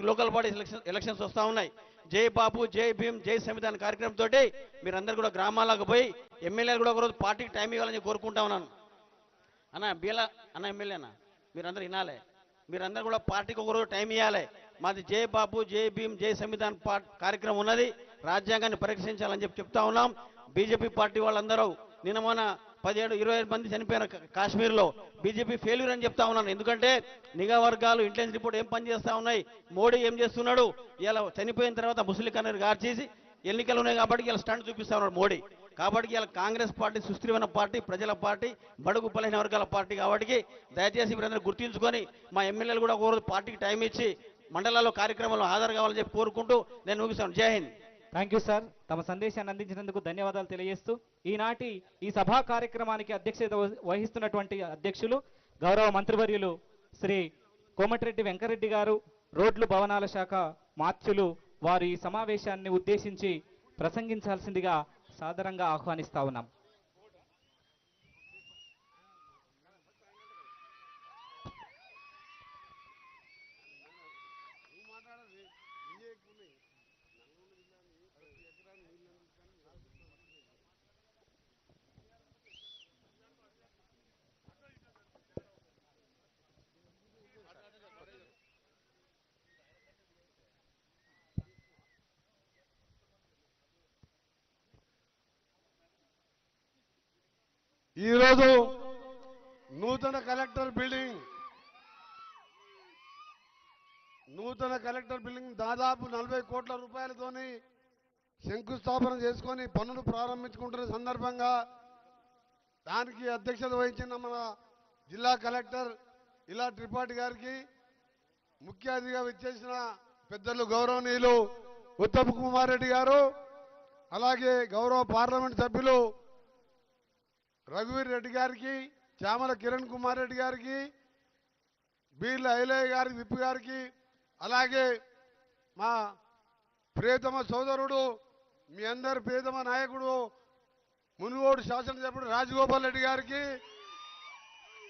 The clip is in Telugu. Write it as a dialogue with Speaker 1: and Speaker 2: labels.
Speaker 1: తారీఖు లోకల్ బాడీస్ ఎలక్షన్ ఎలక్షన్స్ వస్తూ ఉన్నాయి. జై బాబు జై భీమ్ జై సంవిధాన్ కార్యక్రమంతో మీరందరూ కూడా గ్రామాలకు పోయి ఎమ్మెల్యేలు కూడా ఒకరోజు పార్టీకి టైం ఇవ్వాలని కోరుకుంటా ఉన్నాను. అన్న బీలా అన్న ఎమ్మెల్యే అన్న మీరందరూ వినాలి. మీరందరూ కూడా పార్టీకి ఒకరోజు టైం ఇవ్వాలి మాది జై బాబు జై భీమ్ జై సంవిధాన్ కార్యక్రమం ఉన్నది. రాజ్యాంగాన్ని పరీక్షించాలని చెప్పి చెప్తా ఉన్నాం. బీజేపీ పార్టీ వాళ్ళందరూ నిన్న మొన్న పదిహేడు ఇరవై ఐదు మంది చనిపోయిన కాశ్మీర్లో బీజేపీ ఫెయిల్యూర్ అని చెప్తా ఉన్నాను. ఎందుకంటే నిఘా వర్గాలు ఇంటెలిజెన్స్ రిపోర్ట్ ఏం పనిచేస్తా ఉన్నాయి? మోడీ ఏం చేస్తున్నాడు? ఇలా చనిపోయిన తర్వాత ముస్లిం కన్నీరు గార్చేసి ఎన్నికలు ఉన్నాయి కాబట్టి ఇలా స్టంట్ చూపిస్తా ఉన్నాడు మోడీ. కాబట్టి ఇలా కాంగ్రెస్ పార్టీ సుస్థిరమైన పార్టీ ప్రజల పార్టీ బడుగు బలహీన వర్గాల పార్టీ కాబట్టి దయచేసి మీరందరూ గుర్తించుకొని మా ఎమ్మెల్యేలు కూడా ఒకరోజు పార్టీకి టైం ఇచ్చి మండలాల్లో కార్యక్రమంలో హాజరు కావాలని చెప్పి కోరుకుంటూ నేను ముగిస్తాను. జై హింద్.
Speaker 2: థ్యాంక్ యూ సార్ తమ సందేశాన్ని అందించినందుకు ధన్యవాదాలు తెలియజేస్తూ ఈనాటి ఈ సభా కార్యక్రమానికి అధ్యక్షత వహిస్తున్నటువంటి అధ్యక్షులు గౌరవ మంత్రివర్యులు శ్రీ కోమటిరెడ్డి వెంకరెడ్డి గారు రోడ్లు భవనాల శాఖ మాత్యులు వారు ఈ సమావేశాన్ని ఉద్దేశించి ప్రసంగించాల్సిందిగా సాదరంగా ఆహ్వానిస్తా ఉన్నాం.
Speaker 3: ఈరోజు నూతన కలెక్టర్ బిల్డింగ్ నూతన కలెక్టర్ బిల్డింగ్ దాదాపు నలభై కోట్ల రూపాయలతోని శంకుస్థాపన చేసుకొని పనులు ప్రారంభించుకుంటున్న సందర్భంగా దానికి అధ్యక్షత వహించిన మన జిల్లా కలెక్టర్ ఇలా త్రిపాఠి గారికి ముఖ్య అతిథిగా విచ్చేసిన పెద్దలు గౌరవనీయులు ఉత్తమ్ కుమార్ రెడ్డి గారు అలాగే గౌరవ పార్లమెంట్ సభ్యులు రఘువీర్ రెడ్డి గారికి చామల కిరణ్ కుమార్ రెడ్డి గారికి బీర్ల ఐలయ్య గారికి విప్పు గారికి అలాగే మా ప్రియతమ సోదరుడు మీ అందరి ప్రియతమ నాయకుడు మునుగోడు శాసనసభ్యుడు రాజగోపాల్ రెడ్డి గారికి